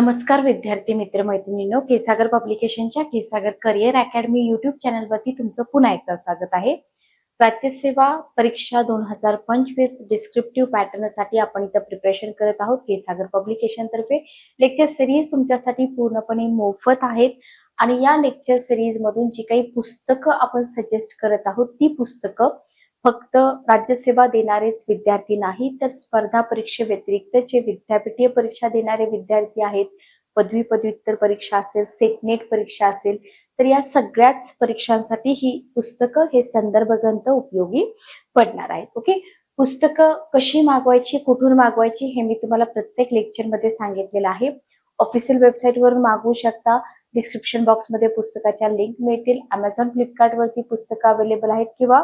नमस्कार विद्यार्थी मित्र मैत्रिणींनो केसागर पब्लिकेशनच्या केसागर करिअर अकॅडमी युट्यूब चॅनलवरती तुमचं पुन्हा एकदा स्वागत आहे. राज्यसेवा परीक्षा दोन हजार पंचवीस डिस्क्रिप्टिव्ह पॅटर्नसाठी आपण इथं प्रिपरेशन करत आहोत. केसागर पब्लिकेशन तर्फे लेक्चर सिरीज तुमच्यासाठी पूर्णपणे मोफत आहेत. आणि या लेक्चर सिरीज मधून जी काही पुस्तकं आपण सजेस्ट करत आहोत ती पुस्तकं फक्त राज्यसेवा देणारेच विद्यार्थी नाही तर स्पर्धा परीक्षे व्यतिरिक्त जे विद्यापीठीय परीक्षा देणारे विद्यार्थी आहेत पदवी पदव्युत्तर परीक्षा असेल सेटनेट परीक्षा असेल तर या सगळ्याच परीक्षांसाठी ही पुस्तकं हे संदर्भ ग्रंथ उपयोगी पडणार आहेत. ओके पुस्तकं कशी मागवायची कुठून मागवायची हे मी तुम्हाला प्रत्येक लेक्चरमध्ये सांगितलेलं आहे. ऑफिशियल वेबसाईटवरून मागवू शकता. डिस्क्रिप्शन बॉक्समध्ये पुस्तकाच्या लिंक मिळतील. अमेझॉन फ्लिपकार्टवरती पुस्तकं अवेलेबल आहेत किंवा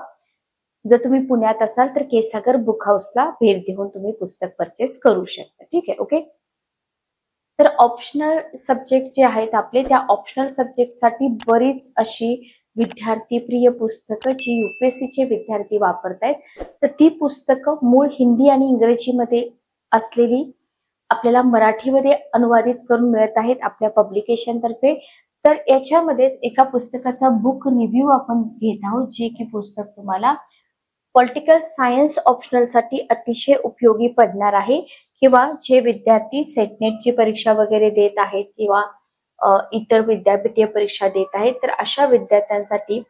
जर तुम्ही पुण्यात असाल तर केसागर बुक हाऊसला भेट देऊन तुम्ही पुस्तक परचेस करू शकता. ठीक आहे ओके तर ऑप्शनल सब्जेक्ट जे आहेत आपले त्या ऑप्शनल सब्जेक्टसाठी बरीच अशी विद्यार्थी प्रिय पुस्तकं जी युपीएससीचे विद्यार्थी वापरतायत तर ती पुस्तकं मूळ हिंदी आणि इंग्रजीमध्ये असलेली आपल्याला मराठीमध्ये अनुवादित करून मिळत आहेत आपल्या पब्लिकेशन तर्फे. तर याच्यामध्येच एका पुस्तकाचा बुक रिव्ह्यू आपण घेत आहोत जे की पुस्तक तुम्हाला पॉलिटिकल सायन्स ऑप्शनलसाठी अतिशय उपयोगी पडणार आहे. किंवा जे विद्यार्थी सेटनेटची परीक्षा वगैरे देत आहेत किंवा इतर विद्यापीठीय परीक्षा देत आहेत तर अशा विद्यार्थ्यांसाठी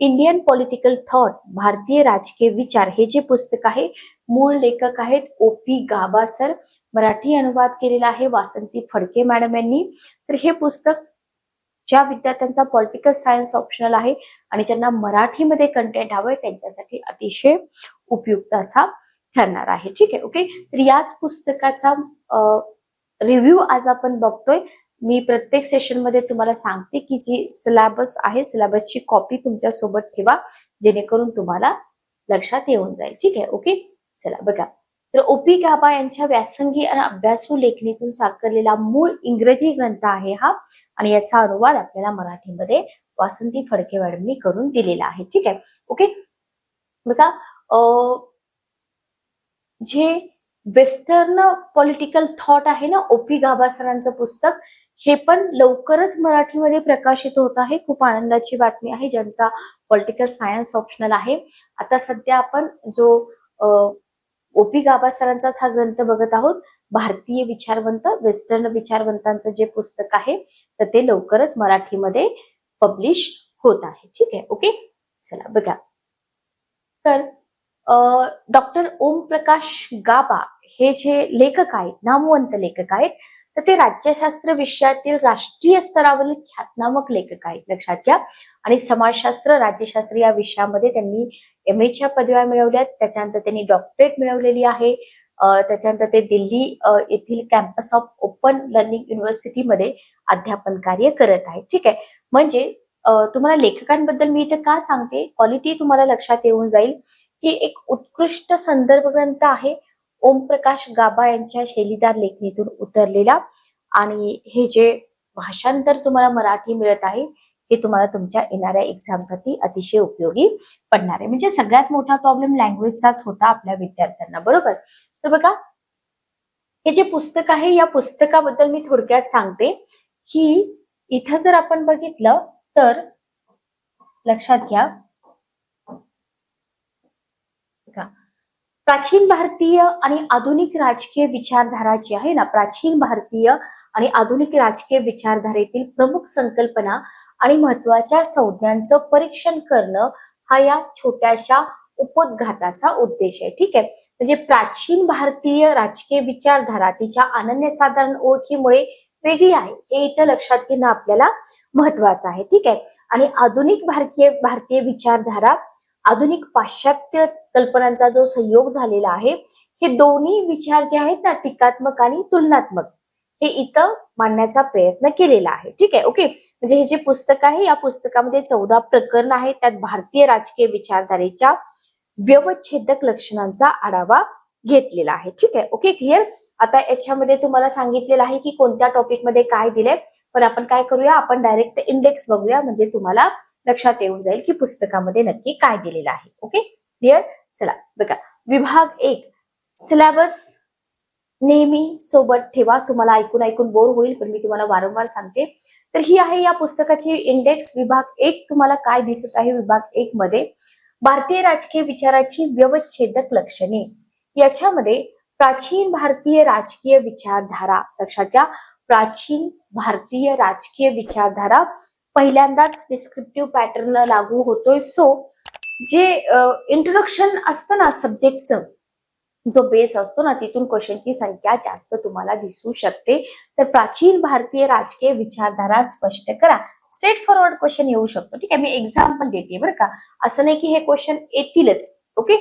इंडियन पॉलिटिकल थॉट भारतीय राजकीय विचार हे जे पुस्तक आहे मूळ लेखक आहेत O P Gaba sir Marathi अनुवाद केलेला आहे वासंती फडके मॅडम यांनी. तर हे पुस्तक ज्या विद्यार्थ्यांचा पॉलिटिकल सायन्स ऑप्शनल आहे आणि ज्यांना मराठीमध्ये कंटेंट हवंय त्यांच्यासाठी अतिशय उपयुक्त असा ठरणार आहे. ठीक आहे ओके तर याच पुस्तकाचा रिव्ह्यू आज आपण बघतोय. मी प्रत्येक सेशनमध्ये तुम्हाला सांगते की जी सिलेबस आहे सिलेबसची कॉपी तुमच्यासोबत ठेवा जेणेकरून तुम्हाला लक्षात येऊन जाईल. ठीक आहे ओके चला बघा. तर ओपी गाबा यांच्या व्यासंगी आणि अभ्यासू लेखणीतून साकारलेला मूळ इंग्रजी ग्रंथ आहे हा. आणि याचा अनुवाद आपल्याला मराठीमध्ये वासंती फडके मॅडमनी करून दिलेला आहे. ठीक आहे? ओके बघा जे वेस्टर्न पॉलिटिकल थॉट आहे ना ओपी गाभासरांचं पुस्तक हे पण लवकरच मराठीमध्ये प्रकाशित होत आहे. खूप आनंदाची बातमी आहे ज्यांचा पॉलिटिकल सायन्स ऑप्शनल आहे. आता सध्या आपण जो ओपी गाभासरांचाच हा ग्रंथ बघत आहोत भारतीय विचारवंत वेस्टर्न विचारवंतांचं जे पुस्तक आहे तर ते लवकरच मराठीमध्ये पब्लिश होत आहे. ठीक आहे? ओके चला बघा. तर डॉक्टर ओम प्रकाश गाबा हे जे लेखक आहेत नामवंत लेखक आहेत तर ते राज्यशास्त्र विषयातील राष्ट्रीय स्तरावरील ख्यातनामक लेखक आहेत. लक्षात घ्या. आणि समाजशास्त्र राज्यशास्त्र या विषयामध्ये त्यांनी एम एच्या पदव्या मिळवल्यात. त्याच्यानंतर त्यांनी डॉक्टरेट मिळवलेली आहे. त्याच्यानंतर ते दिल्ली येथील कॅम्पस ऑफ ओपन लर्निंग युनिव्हर्सिटीमध्ये अध्यापन कार्य करत आहेत ठीक आहे. म्हणजे तुम्हाला लेखकांबद्दल मी इथे का सांगते? क्वालिटी तुम्हाला लक्षात येऊन जाईल की एक उत्कृष्ट संदर्भ ग्रंथ आहे. ओमप्रकाश गाबा यांच्या शैलीदार लेखणीतून उतरलेला आणि हे जे भाषांतर तुम्हाला मराठी मिळत आहे हे तुम्हाला तुमच्या येणाऱ्या एक्झामसाठी अतिशय उपयोगी पडणार आहे. म्हणजे सगळ्यात मोठा प्रॉब्लेम लँग्वेजचाच होता आपल्या विद्यार्थ्यांना बरोबर? तर बघा हे जे पुस्तक आहे या पुस्तकाबद्दल मी थोडक्यात सांगते की इथं जर आपण बघितलं तर लक्षात घ्या. प्राचीन भारतीय आणि आधुनिक राजकीय विचारधारा जी आहे ना प्राचीन भारतीय आणि आधुनिक राजकीय विचारधारेतील प्रमुख संकल्पना आणि महत्त्वाच्या संज्ञांचं परीक्षण करणं हा या छोट्याशा उपोद्घाताचा उद्देश आहे. ठीक आहे? म्हणजे प्राचीन भारतीय राजकीय विचारधारा तिच्या अनन्यसाधारण ओळखीमुळे वेगळी आहे. हे इथं लक्षात घेणं आपल्याला महत्वाचं आहे. ठीक आहे? आणि आधुनिक भारतीय भारतीय विचारधारा आधुनिक पाश्चात्य कल्पनांचा जो संयोग झालेला आहे हे दोन्ही विचार जे आहेत ना टीकात्मक आणि तुलनात्मक हे इथं मांडण्याचा प्रयत्न केलेला आहे. ठीक आहे? ओके? म्हणजे हे जे पुस्तक आहे या पुस्तकामध्ये चौदा प्रकरण आहेत. त्यात भारतीय राजकीय विचारधारेच्या व्यवच्छेदक लक्षणांचा आढावा घेतलेला आहे. ठीक आहे? ओके क्लिअर आता याच्यामध्ये तुम्हाला सांगितलेलं आहे की कोणत्या टॉपिकमध्ये काय दिलंय. पण आपण काय करूया? आपण डायरेक्ट इंडेक्स बघूया. म्हणजे तुम्हाला लक्षात येऊन जाईल की पुस्तकामध्ये नक्की काय दिलेलं आहे. ओके क्लिअर चला बघा. विभाग एक. सिलेबस नेहमी सोबत ठेवा. तुम्हाला ऐकून ऐकून बोर होईल पण मी तुम्हाला वारंवार सांगते. तर ही आहे या पुस्तकाची इंडेक्स विभाग एक तुम्हाला काय दिसत आहे? विभाग एक मध्ये. भारतीय राजकीय विचाराची व्यवच्छेदक लक्षणे. याच्यामध्ये प्राचीन भारतीय राजकीय विचारधारा लक्षात घ्या प्राचीन भारतीय राजकीय विचारधारा पहिल्यांदाच डिस्क्रिप्टिव्ह पॅटर्न लागू होतोय. सो जे इंट्रोडक्शन असतं ना सब्जेक्टचं जो बेस असतो ना तिथून क्वेश्चनची संख्या जास्त तुम्हाला दिसू शकते. तर प्राचीन भारतीय राजकीय विचारधारा स्पष्ट करा. स्ट्रेट फॉरवर्ड क्वेश्चन येऊ शकतो. ठीक आहे मी एक्झाम्पल देते बरं का. असं नाही की हे क्वेश्चन येतीलच. ओके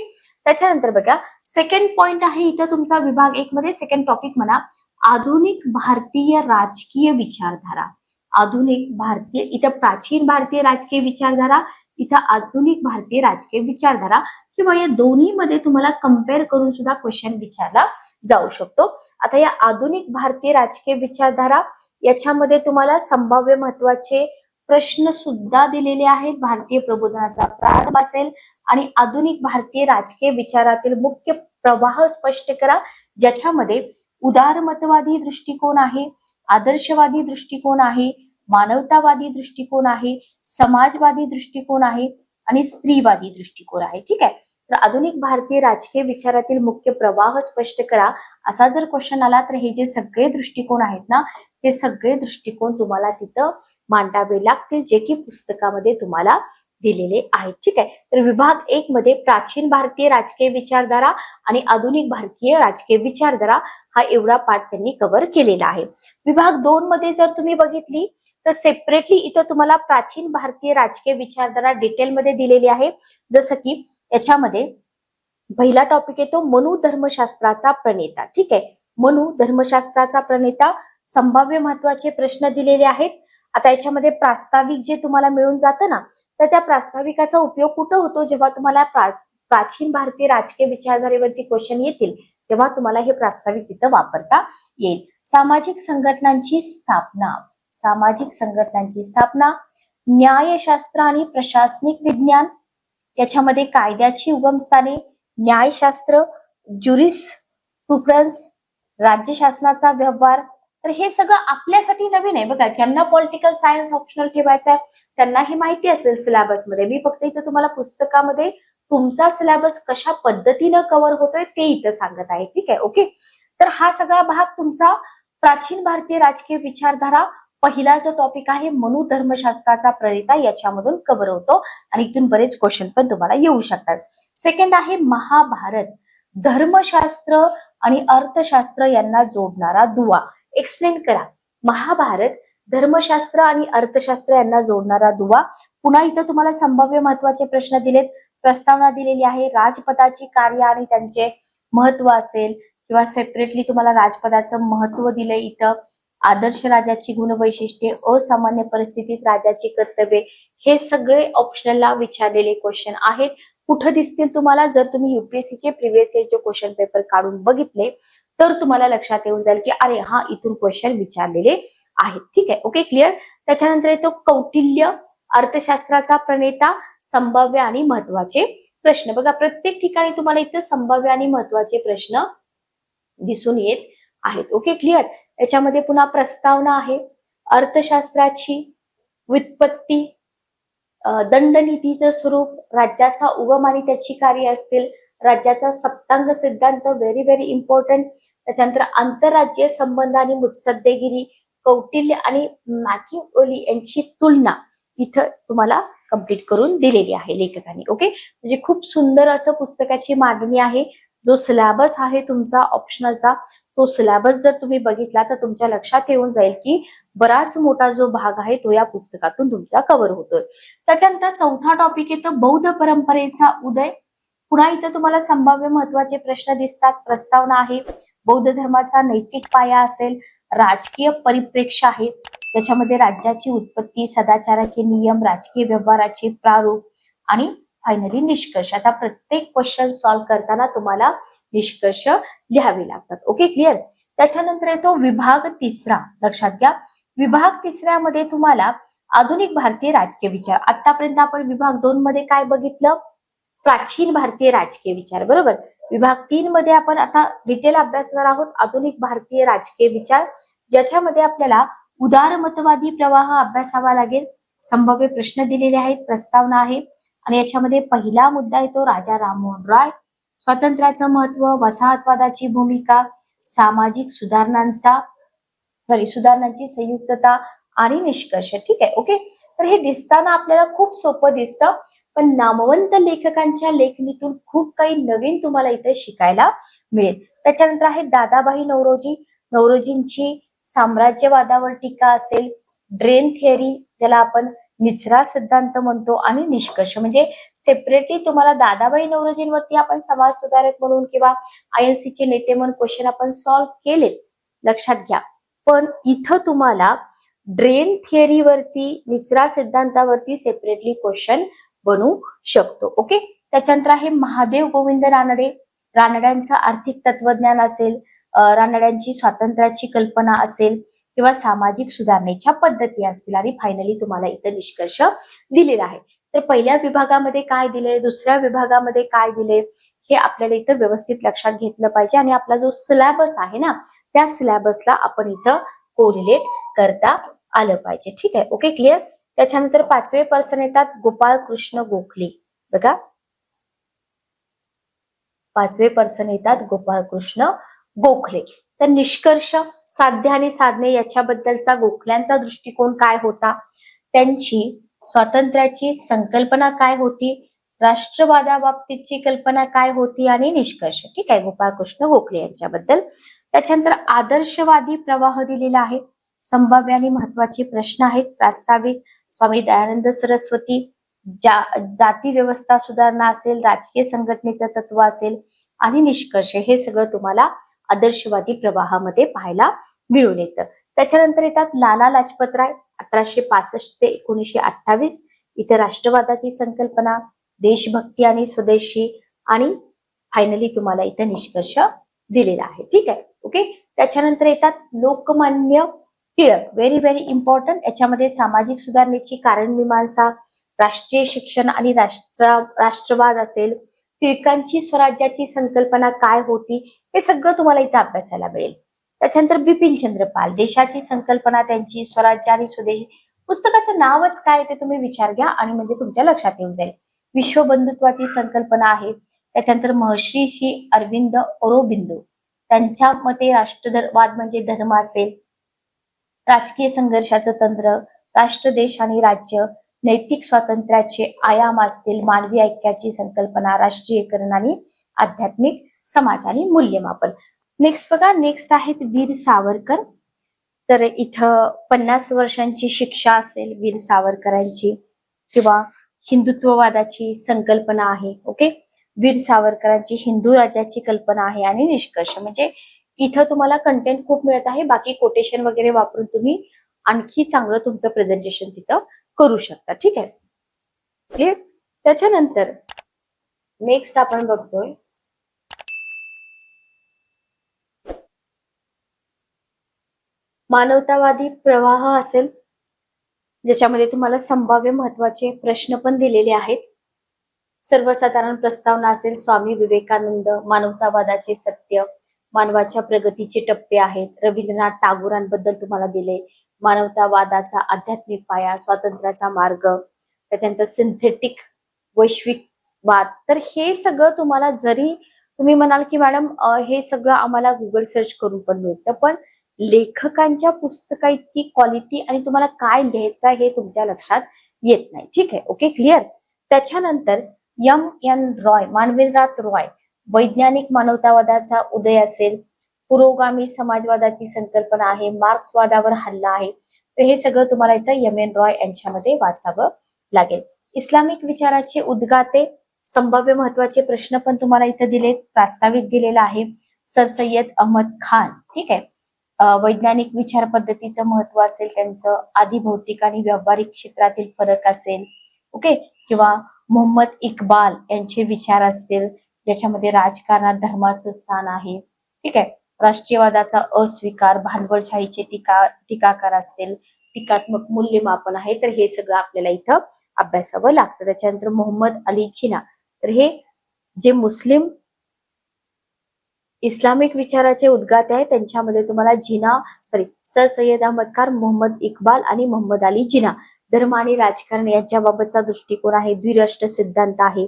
त्याच्यानंतर बघा सेकंड पॉइंट आहे इथं तुमचा विभाग एक मध्ये. सेकंड टॉपिक म्हणा आधुनिक भारतीय राजकीय विचारधारा. आधुनिक भारतीय इथं प्राचीन भारतीय राजकीय विचारधारा इथं आधुनिक भारतीय राजकीय विचारधारा किंवा या दोन्हीमध्ये तुम्हाला कंपेअर करून सुद्धा क्वेश्चन विचारला जाऊ शकतो. आता या आधुनिक भारतीय राजकीय विचारधारा याच्यामध्ये तुम्हाला संभाव्य महत्त्वाचे प्रश्न सुद्धा दिलेले आहेत. भारतीय प्रबोधनाचा प्रारंभ असेल आणि आधुनिक भारतीय राजकीय विचारातील मुख्य प्रवाह स्पष्ट करा ज्याच्यामध्ये उदारमतवादी दृष्टिकोन आहे आदर्शवादी दृष्टिकोन आहे मानवतावादी दृष्टिकोन आहे समाजवादी दृष्टिकोन आहे आणि स्त्रीवादी दृष्टिकोन आहे. ठीक आहे? तर आधुनिक भारतीय राजकीय विचारातील मुख्य प्रवाह स्पष्ट करा. असा जर क्वेश्चन आला तर हे जे सगळे दृष्टिकोन आहेत ना ते सगळे दृष्टिकोन तुम्हाला तिथं मांडावे लागतील जे की पुस्तकामध्ये तुम्हाला दिलेले आहेत. ठीक आहे? तर विभाग एक मध्ये प्राचीन भारतीय राजकीय विचारधारा आणि आधुनिक भारतीय राजकीय विचारधारा हा एवढा पाठ त्यांनी कव्हर केलेला आहे. विभाग दोन मध्ये जर तुम्ही बघितली तर सेपरेटली इथं तुम्हाला प्राचीन भारतीय राजकीय विचारधारा डिटेलमध्ये दिलेली आहे. जसं की याच्यामध्ये पहिला टॉपिक येतो मनु धर्मशास्त्राचा प्रणेता. ठीक आहे? मनु धर्मशास्त्राचा प्रणेता संभाव्य महत्त्वाचे प्रश्न दिलेले आहेत. आता याच्यामध्ये प्रास्ताविक जे तुम्हाला मिळून जातं ना तर त्या प्रास्ताविकाचा उपयोग कुठं होतो? जेव्हा तुम्हाला प्रा, प्राचीन भारतीय राजकीय विचारधारेवरती क्वेश्चन येतील तेव्हा तुम्हाला हे प्रास्ताविक तिथं वापरता येईल. सामाजिक संघटनांची स्थापना. सामाजिक संघटनांची स्थापना न्यायशास्त्र आणि प्रशासनिक विज्ञान याच्यामध्ये कायद्याची उगमस्थाने न्यायशास्त्र ज्युरिस प्रुफरन्स राज्य शासनाचा व्यवहार तर हे सगळं आपल्यासाठी नवीन आहे. बघा ज्यांना पॉलिटिकल सायन्स ऑप्शनल ठेवायचा आहे त्यांना हे माहिती असेल सिलेबसमध्ये मी फक्त इथं तुम्हाला पुस्तकामध्ये तुमचा सिलेबस कशा पद्धतीनं कव्हर होतोय ते इथं सांगत आहे. ठीक आहे? ओके तर हा सगळा भाग तुमचा प्राचीन भारतीय राजकीय विचारधारा पहिला जो टॉपिक आहे मनु धर्मशास्त्राचा प्रणेता याच्यामधून कव्हर होतो आणि इथून बरेच क्वेश्चन पण तुम्हाला येऊ शकतात. सेकंड आहे महाभारत. धर्मशास्त्र आणि अर्थशास्त्र यांना जोडणारा दुवा. एक्सप्लेन करा. महाभारत धर्मशास्त्र आणि अर्थशास्त्र यांना जोडणारा दुवा. पुन्हा इथं तुम्हाला संभाव्य महत्त्वाचे प्रश्न दिलेत. प्रस्तावना दिलेली आहे राजपदाची कार्य आणि त्यांचे महत्त्व असेल किंवा सेपरेटली तुम्हाला राजपदाचं महत्त्व दिलंय इथं. आदर्श राजाची गुणवैशिष्ट्ये असामान्य परिस्थितीत राजाची कर्तव्ये हे सगळे ऑप्शनला विचारलेले क्वेश्चन आहेत. कुठं दिसतील तुम्हाला? जर तुम्ही युपीएससीचे प्रिव्हियस इयरचे क्वेश्चन पेपर काढून बघितले तर तुम्हाला लक्षात येऊन जाईल की अरे हा इथून क्वेश्चन विचारलेले आहेत. ठीक आहे ओके क्लिअर त्याच्यानंतर येतो कौटिल्य अर्थशास्त्राचा प्रणेता संभाव्य आणि महत्त्वाचे प्रश्न. बघा प्रत्येक ठिकाणी तुम्हाला इथं संभाव्य आणि महत्त्वाचे प्रश्न दिसून येत आहेत. ओके क्लिअर याच्यामध्ये पुन्हा प्रस्तावना आहे. अर्थशास्त्राची व्युत्पत्ती दंडनीतीचं स्वरूप राज्याचा उगम आणि त्याची कार्य असतील राज्याचा सप्तांग सिद्धांत व्हेरी व्हेरी इम्पॉर्टंट त्याच्यानंतर आंतरराज्यीय संबंध आणि मुत्सद्देगिरी कौटिल्य आणि मॅकिओली यांची तुलना इथं तुम्हाला कंप्लीट करून दिलेली आहे लेखकांनी. ओके म्हणजे खूप सुंदर असं पुस्तकाची मागणी आहे. जो सिलॅबस आहे तुमचा ऑप्शनलचा तो सिलॅबस जर तुम्ही बघितला तर तुमच्या लक्षात येऊन जाईल की बराच मोठा जो भाग आहे तो या पुस्तकातून तुमचा कव्हर होतोय. त्याच्यानंतर चौथा टॉपिक येतो बौद्ध परंपरेचा उदय. पुन्हा इथं तुम्हाला संभाव्य महत्त्वाचे प्रश्न दिसतात. प्रस्तावना आहे. बौद्ध धर्माचा नैतिक पाया असेल राजकीय परिप्रेक्ष्य आहे त्याच्यामध्ये राज्याची उत्पत्ती सदाचाराचे नियम राजकीय व्यवहाराचे प्रारूप आणि फायनली निष्कर्ष. आता प्रत्येक क्वेश्चन सॉल्व्ह करताना तुम्हाला निष्कर्ष लिहावे लागतात. ओके क्लिअर त्याच्यानंतर येतो विभाग तिसरा. लक्षात घ्या. विभाग तिसऱ्यामध्ये तुम्हाला आधुनिक भारतीय राजकीय विचार. आतापर्यंत आपण विभाग दोन मध्ये काय बघितलं? प्राचीन भारतीय राजकीय विचार. बरोबर? विभाग तीन मध्ये आपण आता डिटेल अभ्यासणार आहोत. आधुनिक भारतीय राजकीय विचार ज्याच्यामध्ये आपल्याला उदारमतवादी प्रवाह अभ्यासावा लागेल. संभाव्य प्रश्न दिलेले आहेत प्रस्तावना आहे. आणि याच्यामध्ये पहिला मुद्दा येतो राजा राममोहन रॉय. स्वातंत्र्याचं महत्त्व वसाहतवादाची भूमिका सामाजिक सुधारणांचा सॉरी सुधारणांची संयुक्तता आणि निष्कर्ष. ठीक आहे ओके? तर हे दिसताना आपल्याला खूप सोपं दिसतं. पण नामवंत लेखकांच्या लेखणीतून खूप काही नवीन तुम्हाला इथे शिकायला मिळेल. त्याच्यानंतर आहे दादाबाई नवरोजी. नवरोजींची साम्राज्यवादावर टीका असेल. ड्रेन थिअरी ज्याला आपण निचरा सिद्धांत म्हणतो आणि निष्कर्ष. म्हणजे सेपरेटली तुम्हाला दादाबाई नवरोजींवरती आपण समाज सुधारक म्हणून किंवा आय चे नेते म्हणून क्वेश्चन आपण सॉल्व्ह केलेत. लक्षात घ्या. पण इथं तुम्हाला ड्रेन थिअरीवरती निचरा सिद्धांतावरती सेपरेटली क्वेश्चन बनू शकतो. ओके त्याच्यानंतर आहे महादेव गोविंद रानडे. रानड्यांचं आर्थिक तत्वज्ञान असेल रानड्यांची स्वातंत्र्याची कल्पना असेल किंवा सामाजिक सुधारणेच्या पद्धती असतील आणि फायनली तुम्हाला इथं निष्कर्ष दिलेला आहे. तर पहिल्या विभागामध्ये काय दिले? दुसऱ्या विभागामध्ये काय दिले? हे आपल्याला इथं व्यवस्थित लक्षात घेतलं पाहिजे आणि आपला जो सिलॅबस आहे ना त्या सिलॅबसला आपण इथं कोरिलेट करता आलं पाहिजे. ठीक आहे? ओके क्लिअर त्याच्यानंतर पाचवे पर्सन येतात गोपाळ कृष्ण गोखले. बघा. पाचवे पर्सन येतात गोपाळ कृष्ण गोखले. तर निष्कर्ष साध्य आणि साधने याच्याबद्दलचा गोखल्यांचा दृष्टिकोन काय होता? त्यांची स्वातंत्र्याची संकल्पना काय होती? राष्ट्रवादाबाबतीतची कल्पना काय होती? आणि निष्कर्ष. ठीक आहे गोपाळकृष्ण गोखले यांच्याबद्दल. त्याच्यानंतर आदर्शवादी प्रवाह दिलेला आहे. संभाव्य आणि महत्त्वाचे प्रश्न आहेत. प्रास्ताविक स्वामी दयानंद सरस्वती जा जाती व्यवस्था सुधारणा असेल राजकीय संघटनेचं तत्व असेल आणि निष्कर्ष हे सगळं तुम्हाला आदर्शवादी प्रवाहामध्ये पाहायला मिळून येतं. त्याच्यानंतर येतात लाला लाजपत राय अठराशे पासष्ट ते एकोणीशे अठ्ठावीस. इथे राष्ट्रवादाची संकल्पना देशभक्ती आणि स्वदेशी आणि फायनली तुम्हाला इथं निष्कर्ष दिलेला आहे. ठीक आहे? ओके? त्याच्यानंतर येतात Lokmanya Tilak very very important याच्यामध्ये सामाजिक सुधारणेची कारण मीमांसा राष्ट्रीय शिक्षण आणि राष्ट्र राष्ट्रवाद असेल टिळकांची स्वराज्याची संकल्पना काय होती हे सगळं तुम्हाला इथं अभ्यासायला मिळेल. त्याच्यानंतर बिपिन चंद्रपाल देशाची संकल्पना त्यांची स्वराज्य आणि स्वदेशी पुस्तकाचं नावच काय ते तुम्ही विचार घ्या आणि म्हणजे तुमच्या लक्षात येऊन जाईल. विश्वबंधुत्वाची संकल्पना आहे. त्याच्यानंतर महर्षी श्री अरविंद ओरोबिंदू त्यांच्या मते राष्ट्रवाद म्हणजे धर्म असेल. राजकीय संघर्षाचं तंत्र राष्ट्र देश आणि राज्य नैतिक स्वातंत्र्याचे आयाम असतील मानवी ऐक्याची संकल्पना राष्ट्रीयकरण आणि आध्यात्मिक समाज आणि मूल्यमापन. नेक्स्ट बघा नेक्स्ट आहेत वीर सावरकर. तर इथं पन्नास वर्षांची शिक्षा असेल वीर सावरकरांची किंवा हिंदुत्ववादाची संकल्पना आहे ओके वीर सावरकरांची हिंदू राज्याची कल्पना आहे आणि निष्कर्ष. म्हणजे इथं तुम्हाला कंटेंट खूप मिळत आहे. बाकी कोटेशन वगैरे वापरून तुम्ही आणखी चांगलं तुमचं प्रेझेंटेशन तिथं करू शकता. ठीक आहे? क्लिअर त्याच्यानंतर नेक्स्ट आपण बघतोय. मानवतावादी प्रवाह असेल ज्याच्यामध्ये तुम्हाला संभाव्य महत्त्वाचे प्रश्न पण दिलेले आहेत. सर्वसाधारण प्रस्तावना असेल स्वामी विवेकानंद मानवतावादाचे सत्य मानवाच्या प्रगतीचे टप्पे आहेत. रवींद्रनाथ टागोरांबद्दल तुम्हाला दिले. मानवतावादाचा आध्यात्मिक पाया स्वातंत्र्याचा मार्ग त्याच्यानंतर सिंथेटिक वैश्विक वाद तर हे सगळं तुम्हाला जरी तुम्ही म्हणाल की मॅडम हे सगळं आम्हाला गुगल सर्च करून पण मिळतं पण लेखकांच्या पुस्तका इतकी क्वालिटी आणि तुम्हाला काय लिहायचं हे तुमच्या लक्षात येत नाही. ठीक आहे. ओके क्लिअर त्याच्यानंतर यम एन रॉय मानवेंद्रनाथ रॉय वैज्ञानिक मानवतावादाचा उदय असेल पुरोगामी समाजवादाची संकल्पना आहे मार्क्सवादावर हल्ला आहे तर हे सगळं तुम्हाला इथं यम एन रॉय यांच्यामध्ये वाचावं लागेल. इस्लामिक विचाराचे उद्गाते संभाव्य महत्त्वाचे प्रश्न पण तुम्हाला इथं दिले प्रास्ताविक दिलेला आहे. सर सय्यद अहमद खान ठीक आहे? वैज्ञानिक विचार पद्धतीचं महत्त्व असेल त्यांचं आधी भौतिक आणि व्यावहारिक क्षेत्रातील फरक असेल ओके? किंवा मोहम्मद इक्बाल यांचे विचार असतील ज्याच्यामध्ये राजकारणात धर्माचं स्थान आहे. ठीक आहे? राष्ट्रीयवादाचा अस्वीकार भांडवलशाहीचे टीका टीकाकार असतील टीकात्मक मूल्यमापन आहे तर हे सगळं आपल्याला इथं अभ्यासावं लागतं. त्याच्यानंतर मोहम्मद अली जिना तर हे जे मुस्लिम इस्लामिक विचाराचे उद्गाते आहे त्यांच्यामध्ये तुम्हाला जिना सॉरी सर सय्यद अहमद खान मोहम्मद इक्बाल आणि मोहम्मद अली जिना. धर्म आणि राजकारण यांच्याबाबतचा दृष्टिकोन आहे द्विराष्ट्र सिद्धांत आहे.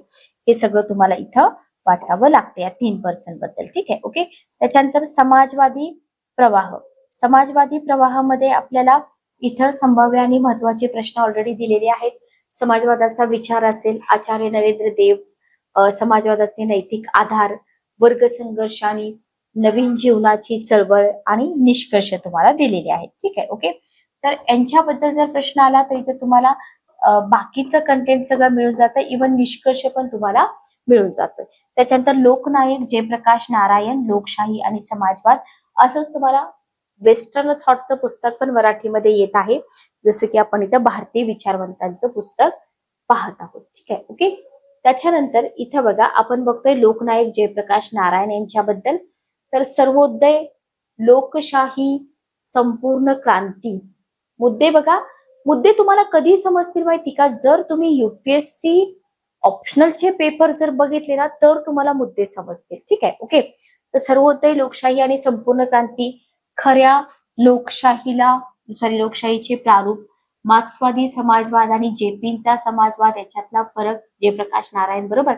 हे सगळं तुम्हाला इथं वाचावं लागतं या तीन पर्सनबद्दल ठीक आहे? ओके त्याच्यानंतर समाजवादी प्रवाह. समाजवादी प्रवाहामध्ये आपल्याला इथं संभाव्य आणि महत्त्वाचे प्रश्न ऑलरेडी दिलेले आहेत. समाजवादाचा विचार असेल आचार्य नरेंद्र देव समाजवादाचे नैतिक आधार वर्ग संघर्ष आणि नवीन जीवनाची चळवळ आणि निष्कर्ष तुम्हाला दिलेले आहेत ठीक आहे? ओके तर यांच्याबद्दल जर प्रश्न आला तर इथे तुम्हाला बाकीचं कंटेंट सगळं मिळून जातं. इवन निष्कर्ष पण तुम्हाला मिळून जातोय. त्याच्यानंतर लोकनायक जयप्रकाश नारायण लोकशाही आणि समाजवाद असंच तुम्हाला वेस्टर्न थॉटचं पुस्तक पण मराठीमध्ये येत आहे. जसं की आपण इथं भारतीय विचारवंतांचं पुस्तक पाहत आहोत. ठीक आहे ओके त्याच्यानंतर इथं बघा आपण बघतोय लोकनायक जयप्रकाश नारायण यांच्याबद्दल. तर सर्वोदय लोकशाही संपूर्ण क्रांती. मुद्दे बघा. मुद्दे तुम्हाला कधी समजतील माहिती का? जर तुम्ही युपीएससी ऑप्शनलचे पेपर जर बघितले ना तर तुम्हाला मुद्दे समजतील. ठीक आहे? ओके तर सर्वोदय लोकशाही आणि संपूर्ण क्रांती खऱ्या लोकशाहीला सॉरी लोकशाहीचे प्रारूप मार्क्सवादी समाजवाद आणि जेपीचा समाजवाद याच्यातला फरक जयप्रकाश नारायण बरोबर?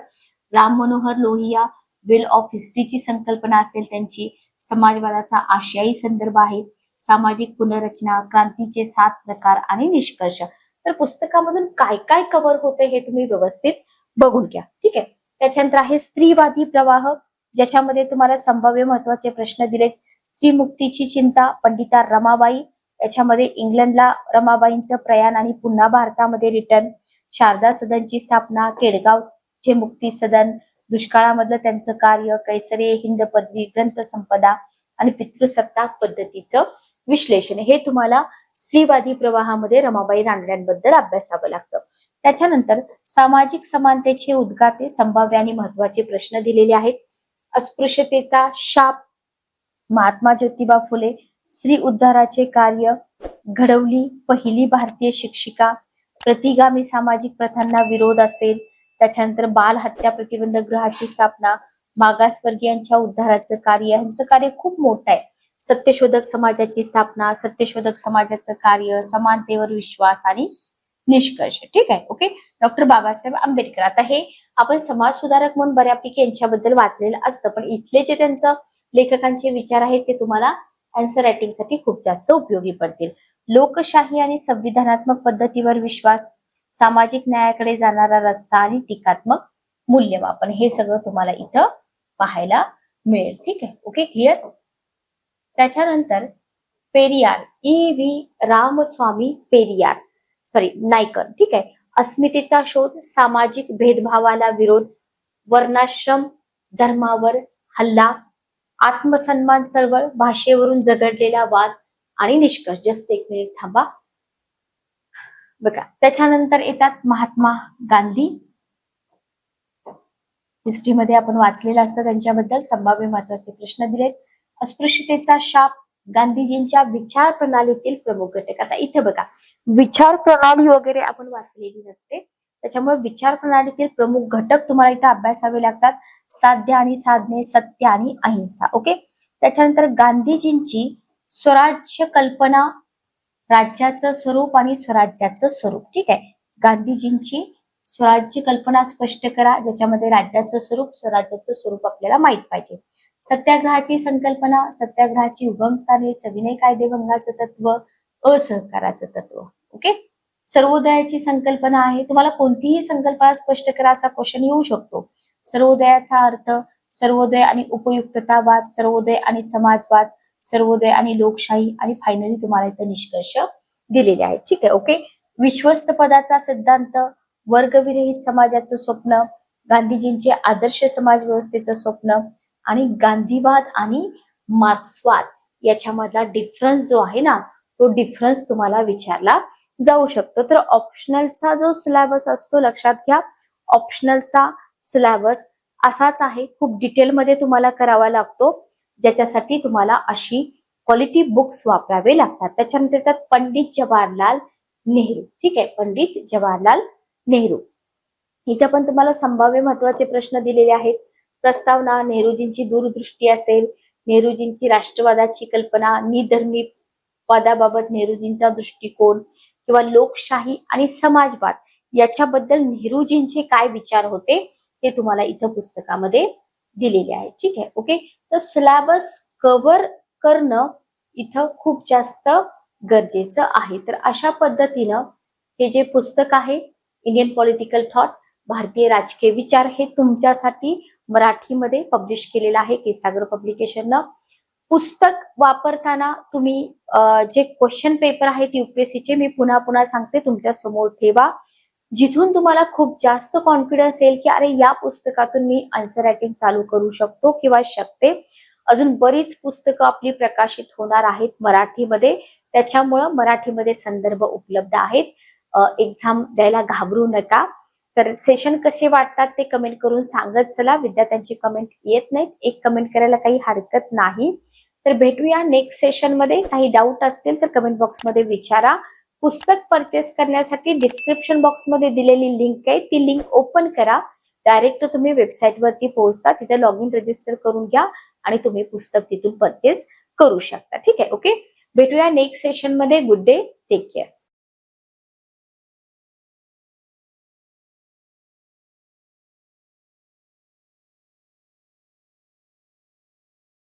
राम मनोहर लोहिया विल ऑफ हिस्ट्रीची संकल्पना असेल त्यांची समाजवादाचा आशियाई संदर्भ आहे सामाजिक पुनर्रचना क्रांतीचे सात प्रकार आणि निष्कर्ष. तर पुस्तकामधून काय काय कव्हर होते हे तुम्ही व्यवस्थित बघून घ्या. ठीक आहे? त्याच्यानंतर आहे स्त्रीवादी प्रवाह ज्याच्यामध्ये तुम्हाला संभाव्य महत्त्वाचे प्रश्न दिलेत. स्त्री मुक्तीची चिंता पंडिता रमाबाई याच्यामध्ये इंग्लंडला रमाबाईंचं प्रयाण आणि पुन्हा भारतामध्ये रिटर्न. शारदा सदनची स्थापना केडगावचे मुक्ती सदन दुष्काळामधलं त्यांचं कार्य कैसरे हिंद पदवी ग्रंथ संपदा आणि पितृसत्ताक पद्धतीचं विश्लेषण. हे तुम्हाला स्त्रीवादी प्रवाहामध्ये रमाबाई रानड्यांबद्दल अभ्यासावं लागतं. त्याच्यानंतर सामाजिक समानतेचे उद्गाते संभाव्य आणि महत्त्वाचे प्रश्न दिलेले आहेत. अस्पृश्यतेचा शाप महात्मा ज्योतिबा फुले स्त्री उद्धाराचे कार्य घडवली पहिली भारतीय शिक्षिका प्रतिगामी सामाजिक प्रथांना विरोध असेल त्याच्यानंतर बाल हत्या प्रतिबंध गृहाची स्थापना मागासवर्गीयांच्या उद्धाराचं कार्य यांचं कार्य खूप मोठं आहे. सत्यशोधक समाजाची स्थापना सत्यशोधक समाजाचं कार्य समानतेवर विश्वास आणि निष्कर्ष. ठीक आहे? Okay doctor Babasaheb Ambedkar. आता हे आपण समाज सुधारक म्हणून बऱ्यापैकी यांच्याबद्दल वाचलेलं असतं पण इथले जे त्यांचं लेखकांचे विचार आहेत ते तुम्हाला अँसर रायटिंगसाठी खूप जास्त उपयोगी पडतील. लोकशाही आणि संविधानात्मक पद्धतीवर विश्वास सामाजिक न्यायाकडे जाणारा रस्ता आणि टीकात्मक मूल्यमापन हे सगळं तुम्हाला इथं पाहायला मिळेल. ठीक आहे? ओके क्लिअर त्याच्यानंतर Periyar. E V Ramaswamy Periyar. Sorry Naicker ठीक आहे? अस्मितेचा शोध सामाजिक भेदभावाला विरोध वर्णाश्रम धर्मावर हल्ला आत्मसन्मान चळवळ भाषेवरून झगडलेला वाद आणि निष्कर्ष. जस्ट एक मिनिट थांबा. बघा त्याच्यानंतर येतात महात्मा गांधी. हिस्ट्रीमध्ये आपण वाचलेलं असतं त्यांच्याबद्दल संभाव्य महत्त्वाचे प्रश्न दिलेत. अस्पृश्यतेचा शाप गांधीजींच्या विचार प्रणालीतील प्रमुख घटक. आता इथे बघा विचार प्रणाली वगैरे आपण वाचलेली नसते. त्याच्यामुळे विचार प्रणालीतील प्रमुख घटक तुम्हाला इथे अभ्यासावे लागतात. साध्य आणि साधने सत्य आणि अहिंसा. ओके? त्याच्यानंतर गांधीजींची स्वराज्य कल्पना राज्याचं स्वरूप आणि स्वराज्याचं स्वरूप. ठीक आहे? गांधीजींची स्वराज्य कल्पना स्पष्ट करा ज्याच्यामध्ये राज्याचं स्वरूप स्वराज्याचं स्वरूप आपल्याला माहीत पाहिजे. सत्याग्रहाची संकल्पना सत्याग्रहाची उगमस्थाने सविनय कायदेभंगाचं तत्व असहकाराचं तत्व. ओके सर्वोदयाची संकल्पना आहे. तुम्हाला कोणतीही संकल्पना स्पष्ट करा असा क्वेश्चन येऊ शकतो. सर्वोदयाचा अर्थ सर्वोदय आणि उपयुक्ततावाद सर्वोदय आणि समाजवाद सर्वोदय आणि लोकशाही आणि फायनली तुम्हाला इथं निष्कर्ष दिलेले आहेत. ठीक आहे? ओके विश्वस्त पदाचा सिद्धांत वर्गविरहित समाजाचं स्वप्न गांधीजींचे आदर्श समाज व्यवस्थेचं स्वप्न आणि गांधीवाद आणि मार्क्सवाद याच्यामधला डिफरन्स जो आहे ना तो डिफरन्स तुम्हाला विचारला जाऊ शकतो. तर ऑप्शनलचा जो सिलेबस असतो लक्षात घ्या ऑप्शनलचा सिलेबस असाच आहे. खूप डिटेलमध्ये तुम्हाला करावा लागतो. ज्याच्यासाठी तुम्हाला अशी क्वालिटी बुक्स वापरावे लागतात. त्याच्यानंतर त्यात पंडित जवाहरलाल नेहरू. ठीक आहे पंडित जवाहरलाल नेहरू. इथे पण तुम्हाला संभाव्य महत्त्वाचे प्रश्न दिलेले आहेत. प्रस्तावना नेहरूजींची दूरदृष्टी असेल नेहरूजींची राष्ट्रवादाची कल्पना निधर्मी पदाबाबत नेहरूजींचा दृष्टिकोन किंवा लोकशाही आणि समाजवाद याच्याबद्दल नेहरूजींचे काय विचार होते ते तुम्हाला इथं पुस्तकामध्ये दिलेले आहे. ठीक आहे ओके? तर सिलेबस कव्हर करणं इथं खूप जास्त गरजेचं आहे. तर अशा पद्धतीनं हे जे पुस्तक आहे इंडियन पॉलिटिकल थॉट भारतीय राजकीय विचार हे तुमच्यासाठी मराठीमध्ये पब्लिश केलेलं आहे केसागर पब्लिकेशननं पुस्तक वापरताना तुम्ही जे क्वेश्चन पेपर आहेत युपीएससीचे मी पुन्हा पुन्हा सांगते तुमच्यासमोर ठेवा. जिथून तुम्हाला खूप जास्त कॉन्फिडन्स येईल की अरे या पुस्तकातून मी आन्सर रायटिंग चालू करू शकतो किंवा शकते. अजून बरीच पुस्तकं आपली प्रकाशित होणार आहेत मराठीमध्ये. त्याच्यामुळं मराठीमध्ये संदर्भ उपलब्ध आहेत. एक्झाम द्यायला घाबरू नका. तर सेशन कसे वाटतात ते कमेंट करून सांगत चला. विद्यार्थ्यांची कमेंट येत नाहीत. एक कमेंट करायला काही हरकत नाही. तर भेटूया नेक्स्ट सेशनमध्ये. काही डाऊट असतील तर कमेंट बॉक्समध्ये विचारा. पुस्तक परचेस करण्यासाठी डिस्क्रिप्शन बॉक्समध्ये दिलेली लिंक आहे. ती लिंक ओपन करा. डायरेक्ट तुम्ही वेबसाईटवरती पोहोचता. तिथे लॉग इन रजिस्टर करून घ्या आणि तुम्ही पुस्तक तिथून परचेस करू शकता. ठीक आहे? ओके भेटूया नेक्स्ट सेशनमध्ये. Good day take care